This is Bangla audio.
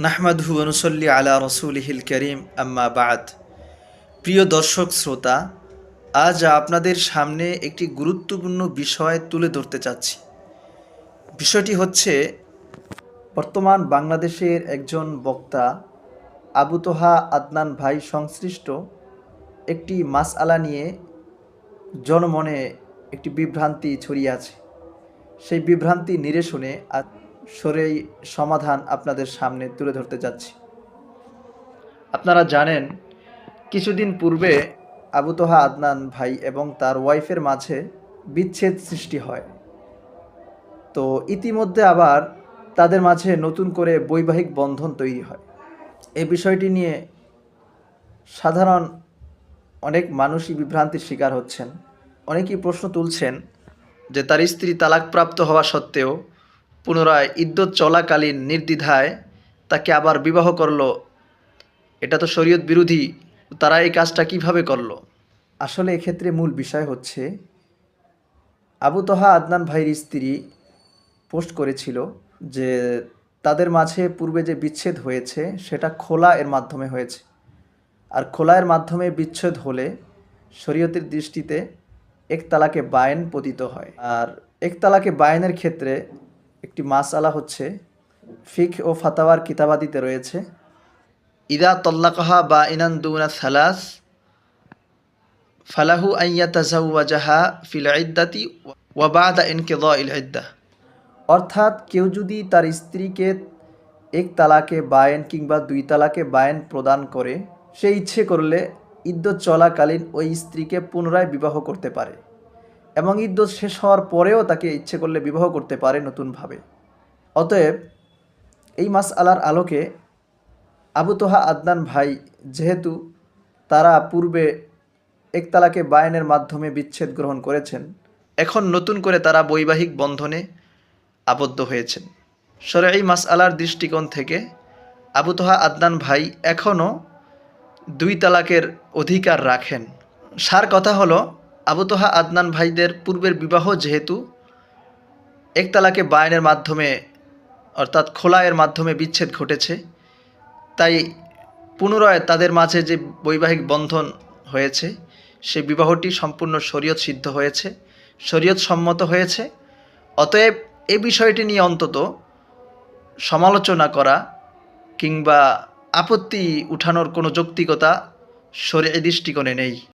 নাহমাদহু অনুসল্লি আলা রসুলহিল করিম, আম্মা বাদ। প্রিয় দর্শক, শ্রোতা, আজ আপনাদের সামনে একটি গুরুত্বপূর্ণ বিষয় তুলে ধরতে চাচ্ছি। বিষয়টি হচ্ছে, বর্তমান বাংলাদেশের একজন বক্তা, আবু তোহা আদনান ভাই সংশ্লিষ্ট একটি মাসআলা নিয়ে জনমনে একটি বিভ্রান্তি ছড়িয়ে আছে। সেই বিভ্রান্তি নিরসনে আজ সরেই সমাধান আপনাদের সামনে তুলে ধরতে যাচ্ছি। আপনারা জানেন, কিছুদিন পূর্বে আবু তোহা আদনান ভাই এবং তার ওয়াইফের মাঝে বিচ্ছেদ সৃষ্টি হয়। তো ইতিমধ্যে আবার তাদের মাঝে নতুন করে বৈবাহিক বন্ধন তৈরি হয়। এই বিষয়টি নিয়ে সাধারণ অনেক মানুষই বিভ্রান্তির শিকার হচ্ছেন। অনেকেই প্রশ্ন তুলছেন যে তার স্ত্রী তালাকপ্রাপ্ত হওয়া সত্ত্বেও পুনরায় ইদ্যত চলাকালীন নির্দ্বিধায় তাকে আবার বিবাহ করল। এটা তো শরীয়ত বিরোধী, তারা এই কাজটা কীভাবে করল? আসলে এক্ষেত্রে মূল বিষয় হচ্ছে, আবু তোহা আদনান ভাইয়ের স্ত্রী পোস্ট করেছিল যে তাদের মাঝে পূর্বে যে বিচ্ছেদ হয়েছে, সেটা খোলা এর মাধ্যমে হয়েছে। আর খোলা এর মাধ্যমে বিচ্ছেদ হলে শরীয়তের দৃষ্টিতে এক তালাকে বায়ন পতিত হয়। আর এক তালাকে বায়নের ক্ষেত্রে একটি মাসআলা হচ্ছে ফিক ও ফাতাওয়ার কিতাবাদিতে রয়েছে। ইদা তল্লাকাহা বা ইনান দুনা সালাস, ফালাহু আইয়া তাজাউওয়াজাহা ফিল ইদ্দাতি ওয়া বাদা ইনকিদা ইল ইদ্দাহ অর্থাৎ কেউ যদি তার স্ত্রীকে এক তালাকে বায়েন কিংবা দুই তালাকে বায়েন প্রদান করে, সে ইচ্ছে করলে ইদ্যত চলাকালীন ওই স্ত্রীকে পুনরায় বিবাহ করতে পারে। এবং ইদ্যত শেষ হওয়ার পরেও তাকে ইচ্ছে করলে বিবাহ করতে পারে নতুনভাবে। অতএব, এই মাস আলার আলোকে আবু তোহা আদনান ভাই যেহেতু তারা পূর্বে একতালাকে বায়নের মাধ্যমে বিচ্ছেদ গ্রহণ করেছেন, এখন নতুন করে তারা বৈবাহিক বন্ধনে আবদ্ধ হয়েছেন। সরে এই মাস আলার দৃষ্টিকোণ থেকে আবু তোহা আদনান ভাই এখনও দুই তালাকের অধিকার রাখেন। সার কথা হলো আবু তোহা আদনান ভাইদের পূর্বের বিবাহ যেহেতু এক তালাকে বায়নের মাধ্যমে, অর্থাৎ খোলায়ের মাধ্যমে বিচ্ছেদ ঘটেছে, তাই পুনরায় তাদের মাঝে যে বৈবাহিক বন্ধন হয়েছে, সে বিবাহটি সম্পূর্ণ শরীয়ত সিদ্ধ হয়েছে, শরীয়ত সম্মত হয়েছে। অতএব এ বিষয়টি নিয়ে অন্তত সমালোচনা করা কিংবা আপত্তি উঠানোর কোনো যৌক্তিকতা শরীয় দৃষ্টিকোণে নেই।